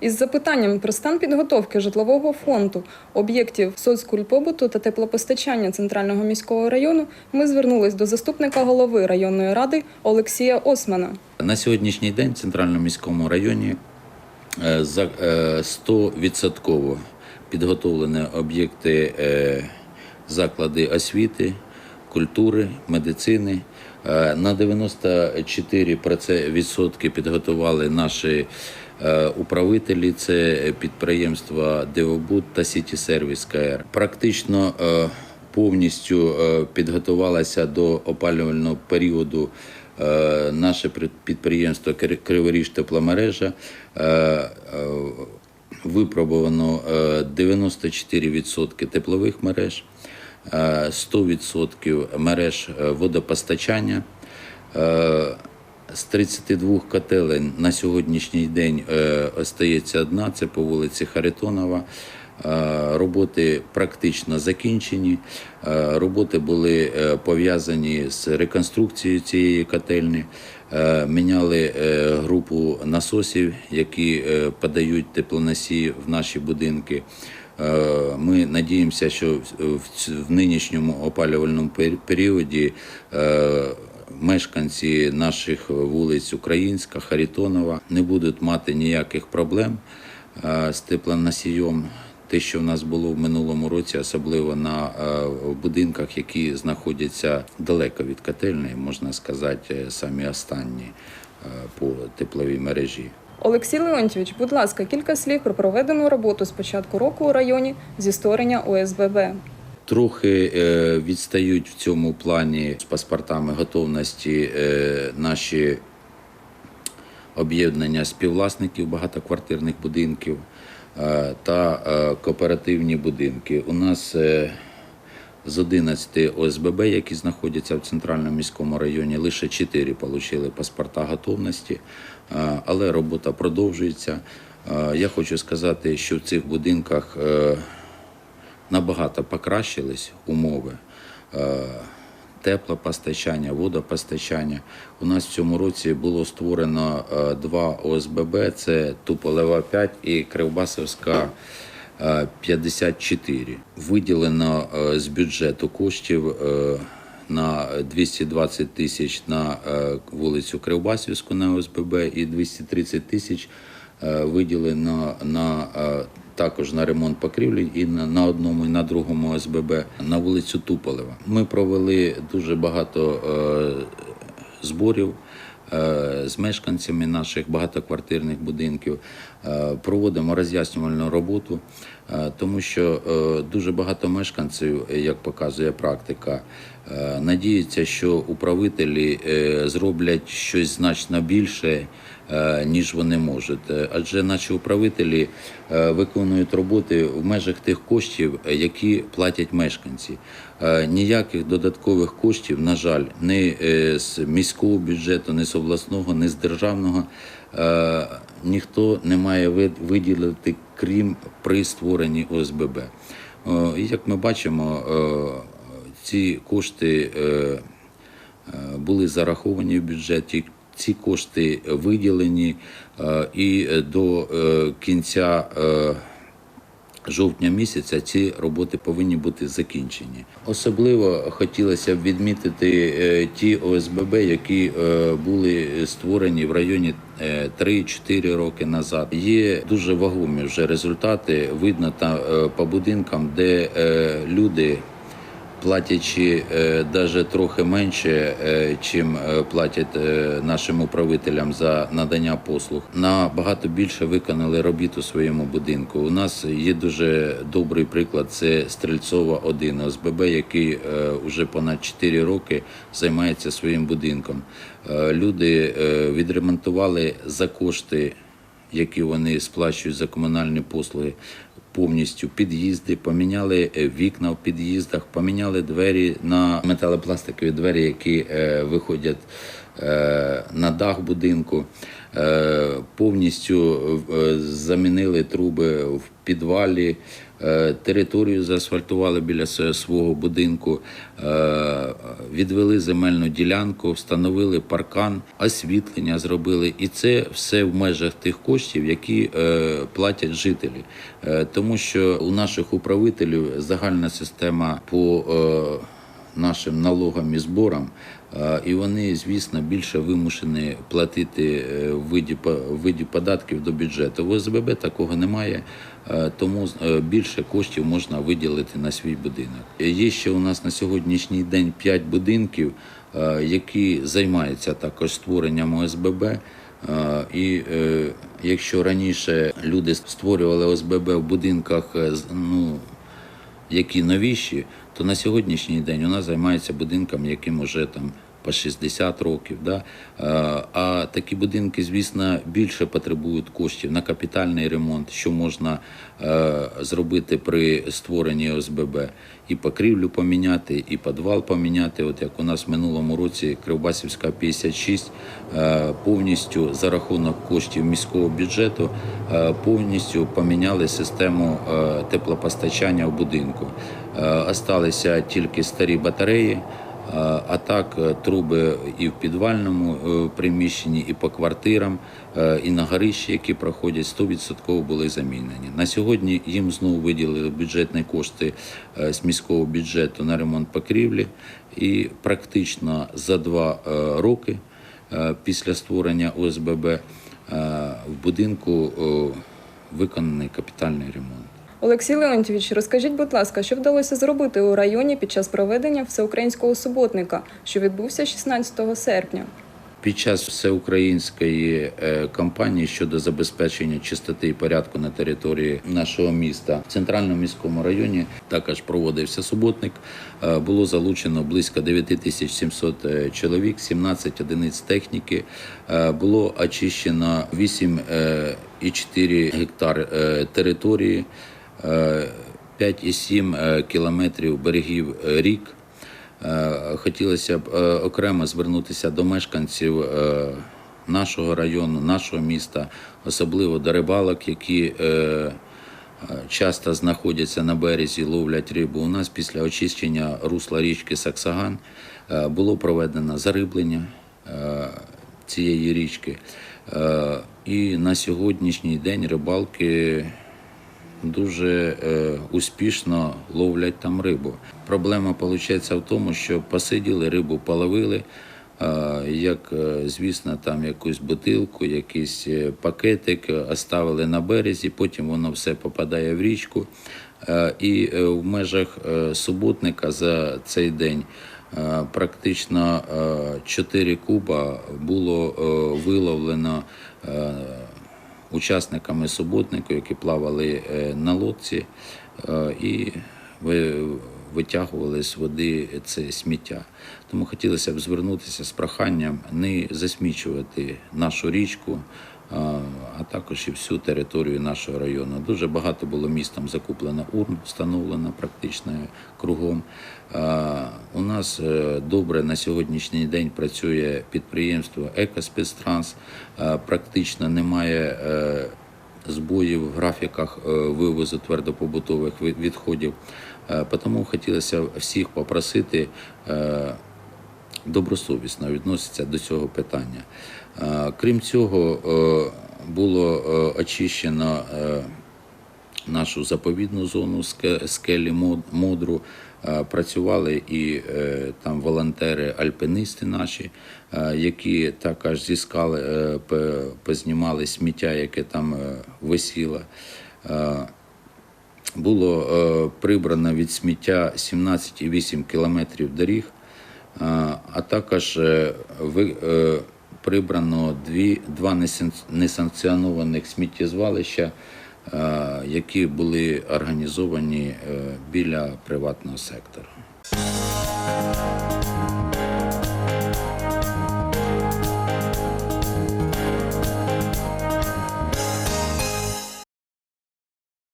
Із запитанням про стан підготовки житлового фонду, об'єктів соцкультпобуту та теплопостачання центрального міського району ми звернулись до заступника голови районної ради Олексія Османа. На сьогоднішній день в центральному міському районі е, за- е, 100% підготовлені об'єкти е, заклади освіти, культури, медицини. Е, На 94% підготували наші е, управителі, це підприємства Девобуд та Сіті Сервіс КР. Практично е, повністю е, підготувалася до опалювального періоду е, наше підприємство Криворіж тепломережа. Е, е, Випробовано е, 94% теплових мереж, е, 100% мереж е, водопостачання. З 32 котелень на сьогоднішній день е, остається одна, це по вулиці Харитонова. Е, Роботи практично закінчені. Е, Роботи були пов'язані з реконструкцією цієї котельні. Міняли групу насосів, які подають теплоносії в наші будинки. Ми надіємося, що в- нинішньому опалювальному періоді мешканці наших вулиць Українська, Харитонова не будуть мати ніяких проблем е, з теплоносієм. Те, що в нас було в минулому році, особливо на е, будинках, які знаходяться далеко від котельної, можна сказати, е, самі останні по тепловій мережі. Олексій Леонтьович, будь ласка, кілька слів про проведену роботу з початку року у районі зі створення ОСББ. Трохи е, відстають в цьому плані з паспортами готовності е, наші об'єднання співвласників багатоквартирних будинків е, та кооперативні будинки. У нас з 11 ОСББ, які знаходяться в центральному міському районі, лише 4 отримали паспорта готовності, але робота продовжується. Я хочу сказати, що в цих будинках набагато покращились умови. Е, Теплопостачання, водопостачання. У нас в цьому році було створено е, два ОСББ: це Туполева 5 і Кривбасовська е, 54. Виділено е, з бюджету коштів на 220 тисяч на вулицю Кривбасівську на ОСББ і 230 тисяч виділено на також на ремонт покрівлі і на, одному і на другому ОСББ на вулицю Туполева. Ми провели дуже багато е, зборів е, з мешканцями наших багатоквартирних будинків. Е, Проводимо роз'яснювальну роботу, тому що е, дуже багато мешканців, е, як показує практика, е, надіються, що управителі е, зроблять щось значно більше, е, ніж вони можуть. Е, Адже наші управителі е, виконують роботи в межах тих коштів, е, які платять мешканці. Е, Ніяких додаткових коштів, на жаль, ні е, з міського бюджету, ні з обласного, ні з державного е, ніхто не має вид- виділити, крім при створенні ОСББ. Е, як ми бачимо, е, ці кошти е, були зараховані в бюджеті. Ці кошти виділені, і до кінця жовтня місяця ці роботи повинні бути закінчені. Особливо хотілося б відмітити е, ті ОСББ, які е, були створені в районі е, 3-4 роки назад. Є дуже вагомі вже результати. Видно там е, по будинкам, де е, люди платячи навіть трохи менше, е, чим е, платять е, нашим управителям за надання послуг, набагато більше виконали робіт у своєму будинку. У нас є дуже добрий приклад. Це Стрельцова 1 ОСББ, який вже понад 4 роки займається своїм будинком. Е, Люди е, відремонтували за кошти які вони сплачують за комунальні послуги, повністю під'їзди, поміняли е, вікна в під'їздах, поміняли двері на металопластикові двері, які е, виходять на дах будинку. Е, Повністю е, замінили труби в підвалі, е, територію заасфальтували біля свого будинку, е, відвели земельну ділянку, встановили паркан, освітлення зробили. І це все в межах тих коштів, які е, платять жителі. Е, Тому що у наших управителів загальна система по е, нашим налогам і зборам, е, і вони, звісно, більше вимушені платити е, в виді, в виді податків до бюджету. В ОСББ такого немає, е, тому е, більше коштів можна виділити на свій будинок. Є ще у нас на сьогоднішній день 5 будинків, які займаються також створенням ОСББ. І якщо раніше люди створювали ОСББ в будинках, ну, які новіші, то на сьогоднішній день у нас займаються будинком, яким уже там по 60 років. Да? А такі будинки, звісно, більше потребують коштів на капітальний ремонт, що можна е, зробити при створенні ОСББ. І покрівлю поміняти, і підвал поміняти. От як у нас в минулому році Кривбасівська 56 е, повністю за рахунок коштів міського бюджету е, повністю поміняли систему теплопостачання в будинку. Е, Осталися тільки старі батареї. е, А так, е, труби і в підвальному приміщенні, і по квартирам, і на горищі, які проходять, 100% були замінені. На сьогодні їм знову виділили бюджетні кошти з міського бюджету на ремонт покрівлі. І практично за два роки після створення ОСББ в будинку виконаний капітальний ремонт. Олексій Леонтьович, розкажіть, будь ласка, що вдалося зробити у районі під час проведення всеукраїнського суботника, що відбувся 16 серпня? Під час всеукраїнської е, кампанії щодо забезпечення чистоти і порядку на території нашого міста в центральному міському районі також проводився суботник. Е, Було залучено близько 9700 е, чоловік, 17 одиниць техніки. Було очищено 8,4 гектар території, 5,7 е, кілометрів берегів е, рік. Е, Хотілося б е, окремо звернутися до мешканців е, нашого району, нашого міста, особливо до рибалок, які е, е, часто знаходяться на березі, ловлять рибу. У нас після очищення русла річки Саксаган е, було проведено зариблення е, цієї річки. Е, І на сьогоднішній день рибалки дуже е, успішно ловлять там рибу. Проблема виходить в тому, що посиділи, рибу половили, е, як, е, звісно, там якусь бутилку, якийсь пакетик оставили на березі, потім воно все попадає в річку. І в межах суботника за цей день практично е, 4 куба було виловлено. Учасниками суботнику, які плавали е, на лодці е, і витягували з води це сміття. Тому хотілося б звернутися з проханням не засмічувати нашу річку, а також і всю територію нашого району. Дуже багато було містом закуплено урн, встановлено практично кругом. У нас е, добре на сьогоднішній день працює підприємство Екоспецтранс. Практично немає е, збоїв в графіках е, вивозу твердопобутових ви- відходів. Тому хотілося всіх попросити добросовісно відноситься до цього питання. Крім цього, е, було е, очищено е, нашу заповідну зону ске- скелі Модру. Працювали і там волонтери-альпинисти наші, які також зі скали п- познімали сміття, яке там висіло. Було прибрано від сміття 17,8 кілометрів доріг, а також е, ви- е, прибрано дві, два несанк- несанкціонованих сміттєзвалища, е, які були організовані біля приватного сектору.